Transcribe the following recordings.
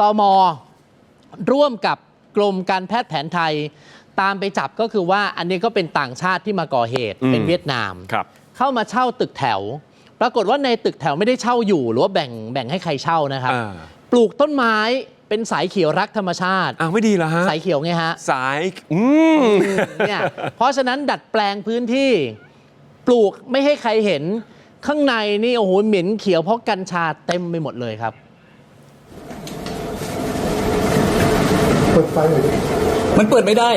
ตมร่วมกับกรมการแพทย์แผนไทย ตามไปจับก็คือว่าอันนี้ก็เป็นต่างชาติที่มาก่อเหตุอืมเป็นเวียดนาม ครับเข้ามาเช่าตึกแถว ปรากฏว่าในตึกแถวไม่ได้เช่าอยู่ หรือว่าแบ่งแบ่งให้ใครเช่านะครับ อ่าปลูกต้นไม้เป็นสายเขียวรักธรรมชาติ อ้าวไม่ดีเหรอฮะ สายเขียวไงฮะ สาย อืม เนี่ยเพราะฉะนั้นดัดแปลงพื้นที่ปลูกไม่ให้ใครเห็น ข้างในนี่โอ้โหเหม็นเขียวเพราะกัญชาเต็มไปหมดเลยครับ เปิดไฟหน่อยดิมันเปิดไม่ได้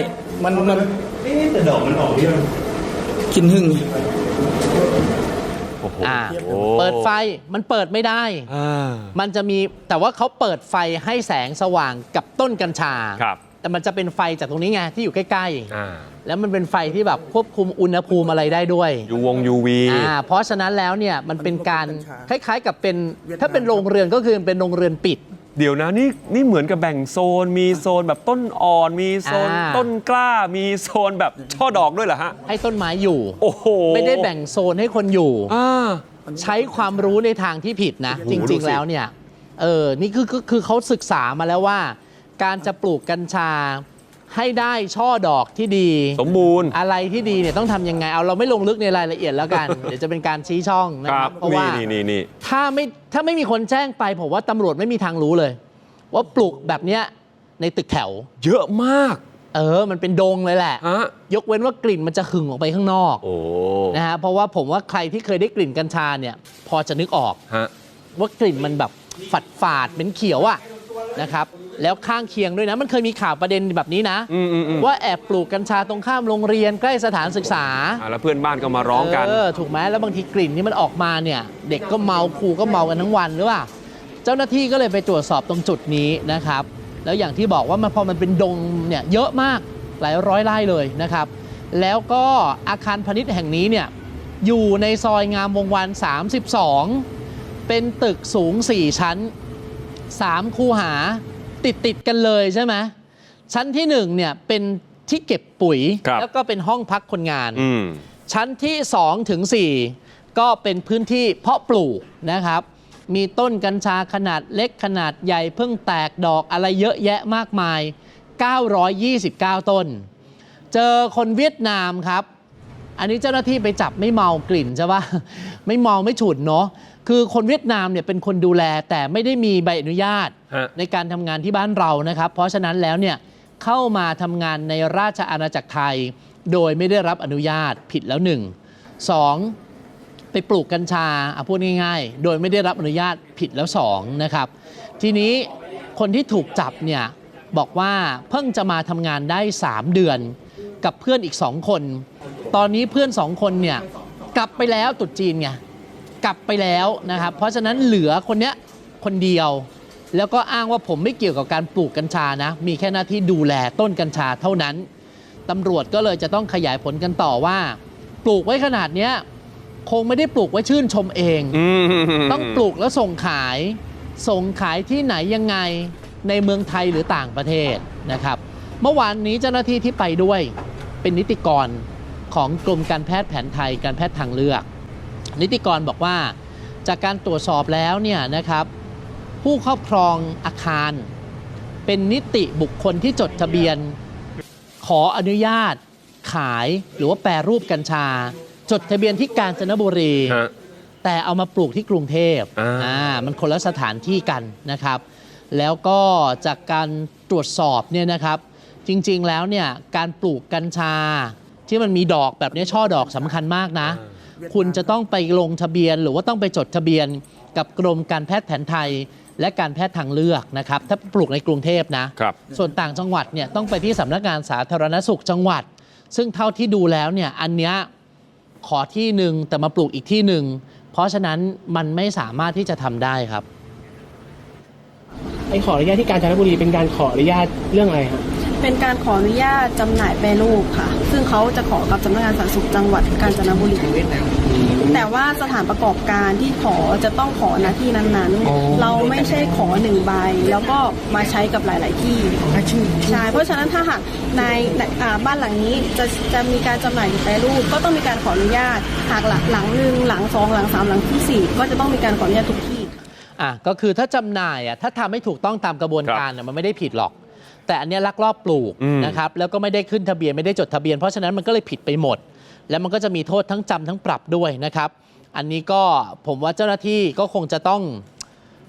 มันมันเอ๊ะแต่ดอกมันออกหรือยังกินหึ่งโอ้โหอ่าเปิดไฟมันเปิดไม่ได้ อ่ามันจะมีแต่ว่าเขาเปิดไฟให้แสงสว่างกับต้นกัญชา ครับ แต่มันจะเป็นไฟจากตรงนี้ไงที่อยู่ใกล้อ่าๆ แล้วมันเป็นไฟที่แบบควบคุมอุณหภูมิอะไรได้ด้วยยูวงยูวี อ่าเพราะฉะนั้นแล้วเนี่ยมันเป็นการคล้ายๆกับเป็นถ้าเป็นโรงเรือนก็คือเป็นโรงเรือนปิด เดี๋ยวนะนี่นี่เหมือนกับแบ่งโซน มีโซนแบบต้นอ่อน มีโซนอ่า ต้นกล้า มีโซนแบบช่อดอกด้วยเหรอฮะ ให้ต้นไม้อยู่ โอ้โหไม่ได้แบ่งโซนให้คนอยู่ อ่า ใช้ความรู้ในทางที่ผิดนะ โอ้โหจดูริงสิๆแล้วเนี่ย เออ นี่คือคือคือเขาศึกษามาแล้วว่า การจะปลูกกัญชาให้ได้ช่อดอกที่ดี สมบูรณ์ อะไรที่ดีเนี่ยต้องทำยังไง เอาเราไม่ลงลึกในรายละเอียดแล้วกัน เดี๋ยวจะเป็นการชี้ช่องนะคครัรับบ เพราะว่า นี่นี่นี่ ถ้าไม่ถ้าไม่มีคนแจ้งไปผมว่าตำรวจไม่มีทางรู้เลย ว่าปลูกแบบเนี้ยในตึกแถว เยอะมากเออ มันเป็นดงเลยแหละ ฮะยกเว้นว่ากลิ่นมันจะหึงออกไปข้างนอกโอ้นะฮะเพราะว่าผมว่าใครที่เคยได้กลิ่นกัญชาเนี่ย พอจะนึกออก ฮะ ว่ากลิ่นมันแบบฝาดฝาดๆเป็นเขียวอะนะครับ แล้วข้างเคียงด้วยนะ มันเคยมีข่าวประเด็นแบบนี้นะ อืมอืมอืมว่าแอบปลูกกัญชาตรงข้ามโรงเรียนใกล้สถานศึกษาอ่าแล้วเพื่อนบ้านก็มาร้องกัน เออถูกไหมแล้วบางทีกลิ่นที่มันออกมาเนี่ย เด็กก็เมาครูก็เมากันทั้งวันหรือเปล่าเจ้าหน้าที่ก็เลยไปตรวจสอบตรงจุดนี้นะครับ แล้วอย่างที่บอกว่ามันพอมันเป็นดงเนี่ยเยอะมากหลายร้อยไร่เลยนะครับ แล้วก็อาคารพาณิชย์แห่งนี้เนี่ยอยู่ในซอยงามวงวาน32 เป็นตึกสูง 4 ชั้น 3 คูหา ติดติดๆกันเลยใช่ไหมชั้นที่1เนี่ยเป็นที่เก็บปุ๋ย ครับแล้วก็เป็นห้องพักคนงานอืม ชั้นที่2ถึง4ก็เป็นพื้นที่เพาะปลูกนะครับ มีต้นกัญชาขนาดเล็กขนาดใหญ่เพิ่งแตกดอกอะไรเยอะแยะมากมาย 929 ต้น เจอคนเวียดนามครับ อันนี้เจ้าหน้าที่ไปจับไม่เมากลิ่นใช่ปะ ไม่เมาไม่ฉุนเนาะ คือคนเวียดนามเนี่ยเป็นคนดูแลแต่ไม่ได้มีใบอนุญาตฮะ ในการทำงานที่บ้านเรานะครับ เพราะฉะนั้นแล้วเนี่ยเข้ามาทำงานในราชอาณาจักรไทย โดยไม่ได้รับอนุญาตผิดแล้วหนึ่งสองไปปลูกกัญชาเอาพูดง่ายๆ โดยไม่ได้รับอนุญาตผิดแล้วสองนะครับ ทีนี้คนที่ถูกจับเนี่ยบอกว่าเพิ่งจะมาทำงานได้ 3 เดือน กับเพื่อนอีก 2 คน ตอนนี้เพื่อน 2 คนเนี่ยกลับไปแล้วตรุดจีนไง กลับไปแล้วนะครับ เพราะฉะนั้นเหลือคนเนี้ยคนเดียว แล้วก็อ้างว่าผมไม่เกี่ยวกับการปลูกกัญชานะ มีแค่หน้าที่ดูแลต้นกัญชาเท่านั้นตำรวจก็เลยจะต้องขยายผลกันต่อว่า ปลูกไว้ขนาดเนี้ยคงไม่ได้ปลูกไว้ชื่นชมเองอืมต้องปลูกแล้วส่งขาย ส่งขายที่ไหนยังไงในเมืองไทยหรือต่างประเทศนะครับ เมื่อวานนี้เจ้าหน้าที่ที่ไปด้วยเป็นนิติกรของกรมการแพทย์แผนไทยการแพทย์ทางเลือก นิติกรบอกว่าจากการตรวจสอบแล้วเนี่ยนะครับ ผู้ครอบครองอาคาร เป็นนิติบุคคลที่จดทะเบียน ขออนุญาต ขายหรือว่าแปรรูปกัญชา จดทะเบียนที่กาญจนบุรี ฮะ แต่เอามาปลูกที่กรุงเทพอ่ามันคนละสถานที่กันนะครับ แล้วก็จากการตรวจสอบเนี่ยนะครับ จริงๆแล้วเนี่ยการปลูกกัญชาที่มันมีดอกแบบนี้ช่อดอกสำคัญมากนะ คุณจะต้องไปลงทะเบียน หรือว่าต้องไปจดทะเบียนกับกรมการแพทย์แผนไทย และการแพทย์ทางเลือกนะครับ ถ้าปลูกในกรุงเทพนะ ครับ ส่วนต่างจังหวัดเนี่ยต้องไปที่สำนักงานสาธารณสุขจังหวัด ซึ่งเท่าที่ดูแล้วเนี่ยอันเนี้ยขอที่หนึ่งแต่มาปลูกอีกที่หนึ่งเพราะฉะนั้นมันไม่สามารถที่จะทำได้ครับ ไอ้ขออนุญาตที่กาญจนบุรีเป็นการขออนุญาตเรื่องอะไรฮะ เป็นการขออนุญาตจำหน่ายแปรรูปค่ะ ซึ่งเขาจะขอกับสำนักงานสาธารณสุขจังหวัดกาญจนบุรี แต่ว่าสถานประกอบการที่ขอจะต้องขอหน้าที่นั้นอ๋อ ๆ เราไม่ใช่ขอหนึ่งใบ แล้วก็มาใช้กับหลาย ๆ ที่ใช่ เพราะฉะนั้นถ้าหากในในอ่าบ้านหลังนี้จะจะมีการจำหน่ายหรือแปรรูปก็ต้องมีการขออนุญาต หากหลังหลังหนึ่งหลังสองหลังสามหลังที่สี่ก็จะต้องมีการขออนุญาตทุกที่ อะก็คือถ้าจำหน่ายอะถ้าทำให้ถูกต้องตามกระบวนครับการน่ะมันไม่ได้ผิดหรอก แต่อันเนี้ยลักลอบปลูกอืม นะครับแล้วก็ไม่ได้ขึ้นทะเบียนไม่ได้จดทะเบียน เพราะฉะนั้นมันก็เลยผิดไปหมด แล้วมันก็จะมีโทษทั้งจำทั้งปรับด้วยนะครับ อันนี้ก็ผมว่าเจ้าหน้าที่ก็คงจะต้อง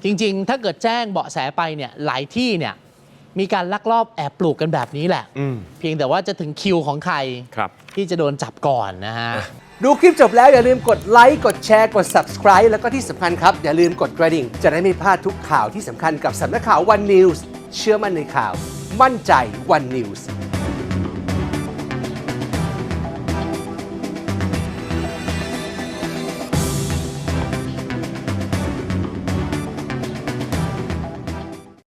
จริงๆ ถ้าเกิดแจ้งเบาะแสไปเนี่ยหลายที่เนี่ยมีการลักลอบแอบปลูกกันแบบนี้แหละ อืม เพียงแต่ว่าจะถึงคิวของใครครับ ที่จะโดนจับก่อนนะฮะ ดูคลิปจบแล้วอย่าลืมกดไลค์กดแชร์กด subscribe แล้วก็ที่สำคัญครับ อย่าลืมกดกระดิ่ง จะได้ไม่พลาดทุกข่าวที่สำคัญกับสำนักข่าว One News เชื่อมั่นในข่าว มั่นใจ One News